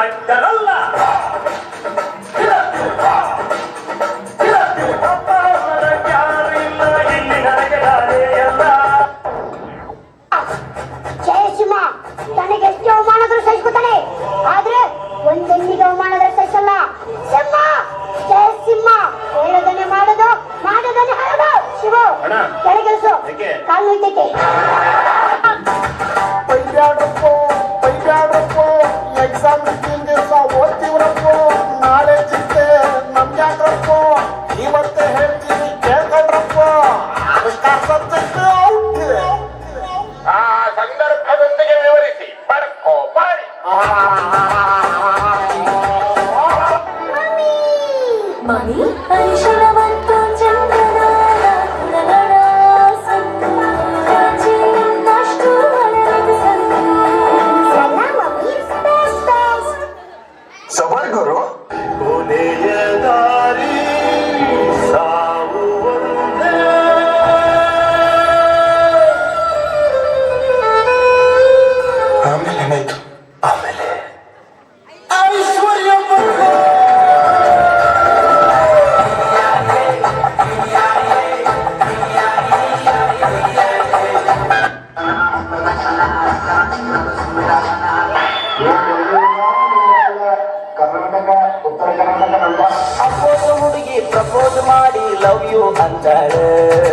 like that. Allah! Ah. love you until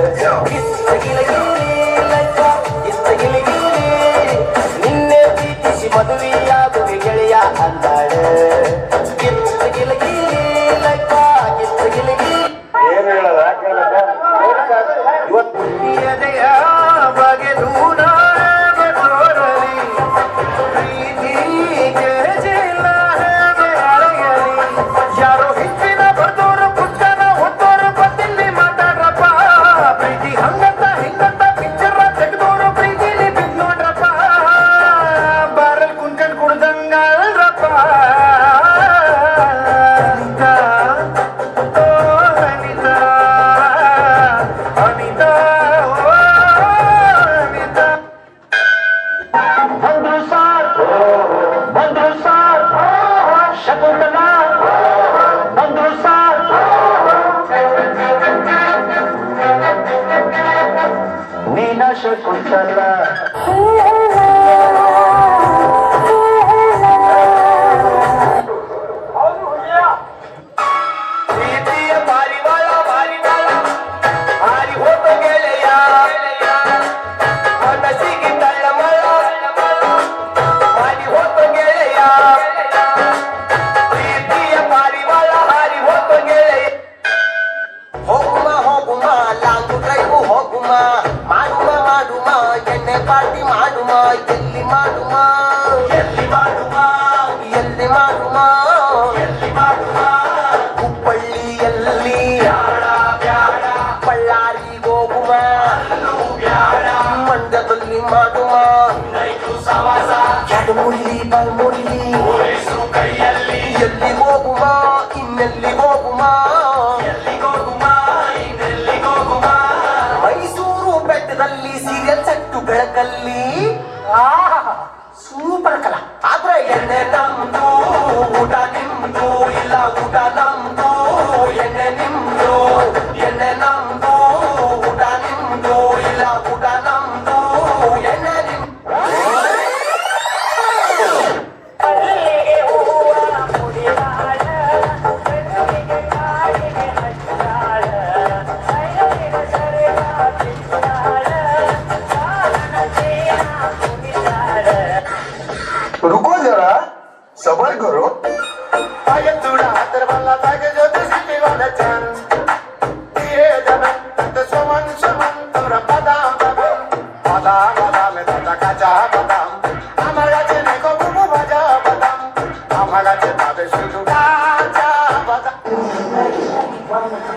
mucho, contarla ಎಲ್ಲಿ ಮಾಡುಮ ಎಲ್ಲಿ ಮಾಡುಮ ಎಲ್ಲಿ ಮಾಡುಮ ಎಲ್ಲಿ ಮಾಡುಮ ಹುಬ್ಬಳ್ಳಿಯಲ್ಲಿ ಬಳ್ಳಾರಿ ಹೋಗುಮ ಮಂಡ್ಯದಲ್ಲಿ ಮಾಡುಮ ಎಡಮುಲ್ಲಿ ಬಲ್ಮುಲ್ಲಿ ಎಲ್ಲಿ ಹೋಗುಮ ಇನ್ನೆಲ್ಲಿ ಹೋಗುಮ ಮೈಸೂರು ಬೆಟ್ಟದಲ್ಲಿ serial set ಬೆಳಕಲ್ಲಿ 아.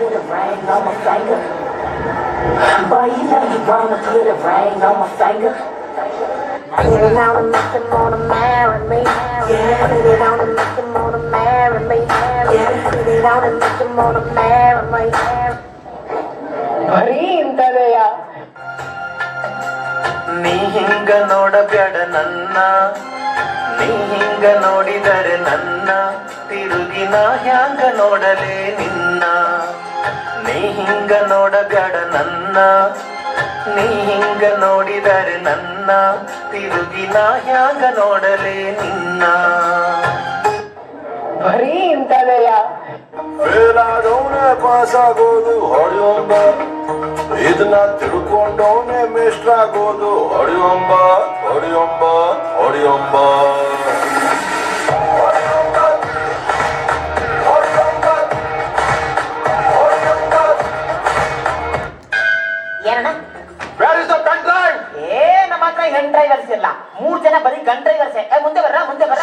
wanna put a ring on my finger. Boy, you know you wanna put a ring on my finger. Put it on and make them wanna marry me. Yeah. Put it on and make them wanna marry me. Yeah. Put it on and make them wanna marry me. ಬರೀ ಇಂಥದೆಯ ನೀ ಹಿಂಗ ನೋಡಬೇಡ ನನ್ನ ನೀ ಹಿಂಗ ನೋಡಿದರೆ ನನ್ನ ತಿರುಗಿ ನಾ ಹ್ಯಾಂಗ ನೋಡಲೇ ನಿನ್ನ ನೀ ಹಿಂಗ ನೋಡಬೇಡ ನನ್ನ. ನೀ ಹಿಂಗ ನೋಡಿದರೆ ನನ್ನ. ತಿರುಗಿ ನಾ ಹ್ಯಾಂಗ ನೋಡಲೇ ನಿನ್ನ. ಬರೀ ಇಂಥದೆಯ ಫೇಲ್ ಆದವನೇ ಪಾಸ್ ಆಗೋದು ಹೊಡೆಯೊಂಬ. ಇದನ್ನ ತಿಳ್ಕೊಂಡವನೇ ಮೇಷ್ಟ್ರ ಆಗೋದು ಹೊಡೆಯೊಂಬ ಹೊಡೆಯೊಂಬ ಹೊಡೆಯೊಂಬ. ಬರೀ ಗನ್ ಡ್ರೈವರ್ಸ್ ಮುಂದೆ ಬರ್ರ ಮುಂದೆ ಬರ್ರ